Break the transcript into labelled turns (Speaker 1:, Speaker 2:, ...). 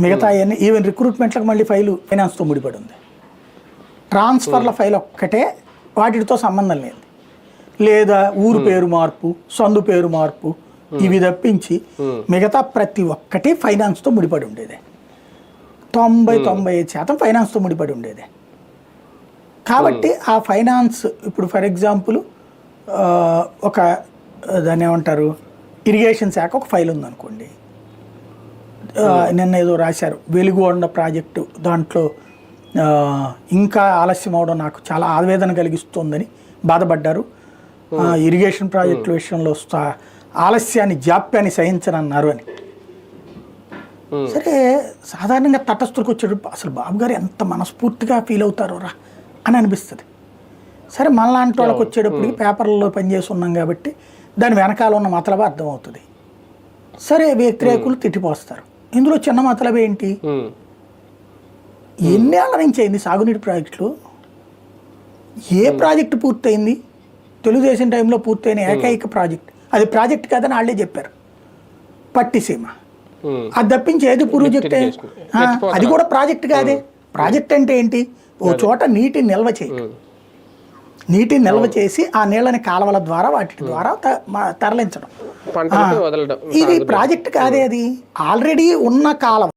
Speaker 1: మిగతా అన్ని ఈవెన్ రిక్రూట్మెంట్లకు మళ్ళీ ఫైలు ఫైనాన్స్తో ముడిపడి ఉంది ట్రాన్స్ఫర్ల ఫైల్ ఒక్కటే వాటితో సంబంధం లేదు లేదా ఊరు పేరు మార్పు సందు పేరు మార్పు ఇవి తప్పించి మిగతా ప్రతి ఒక్కటి ఫైనాన్స్తో ముడిపడి ఉండేది తొంభై తొంభై ఐదు శాతం ఫైనాన్స్తో ముడిపడి ఉండేది కాబట్టి ఆ ఫైనాన్స్ ఇప్పుడు ఫర్ ఎగ్జాంపుల్ ఒక దాన్ని ఏమంటారు ఇరిగేషన్ శాఖ ఒక ఫైల్ ఉందనుకోండి. నిన్న ఏదో రాశారు. వెలుగొండ ప్రాజెక్టు దాంట్లో ఇంకా ఆలస్యం అవడం నాకు చాలా ఆవేదన కలిగిస్తుందని బాధపడ్డారు. ఇరిగేషన్ ప్రాజెక్టుల విషయంలో ఆలస్యాన్ని జాప్యాన్ని సహించనన్నారు అని. సరే సాధారణంగా తటస్థులకు వచ్చేటప్పుడు అసలు బాబు గారు ఎంత మనస్ఫూర్తిగా ఫీల్ అవుతారో రా అని అనిపిస్తుంది. సరే మనలాంటి వాళ్ళకి వచ్చేటప్పటికి పేపర్లలో పనిచేసి ఉన్నాం కాబట్టి దాని వెనకాల ఉన్న మతలబ అర్థమవుతుంది. సరే వ్యతిరేకులు తిట్టిపోస్తారు. ఇందులో చిన్న మతలబ ఏంటి. ఎన్నేళ్ళ నుంచి అయింది సాగునీటి ప్రాజెక్టులు? ఏ ప్రాజెక్టు పూర్తయింది? తెలుగుదేశం టైంలో పూర్తయిన ఏకైక ప్రాజెక్ట్. అది ప్రాజెక్ట్ కాదని వాళ్ళే చెప్పారు. పట్టిసీమ. అది తప్పించి ఏది ప్రాజెక్ట్ అది కూడా ప్రాజెక్ట్ కాదే. ప్రాజెక్ట్ అంటే ఏంటి? ఓ చోట నీటిని నిల్వ చేయి. నీటిని నిల్వ చేసి ఆ నీళ్ళని కాలువల ద్వారా వాటి ద్వారా తరలించడం. ఇది ప్రాజెక్ట్ కాదే అది. ఆల్రెడీ ఉన్న కాలం.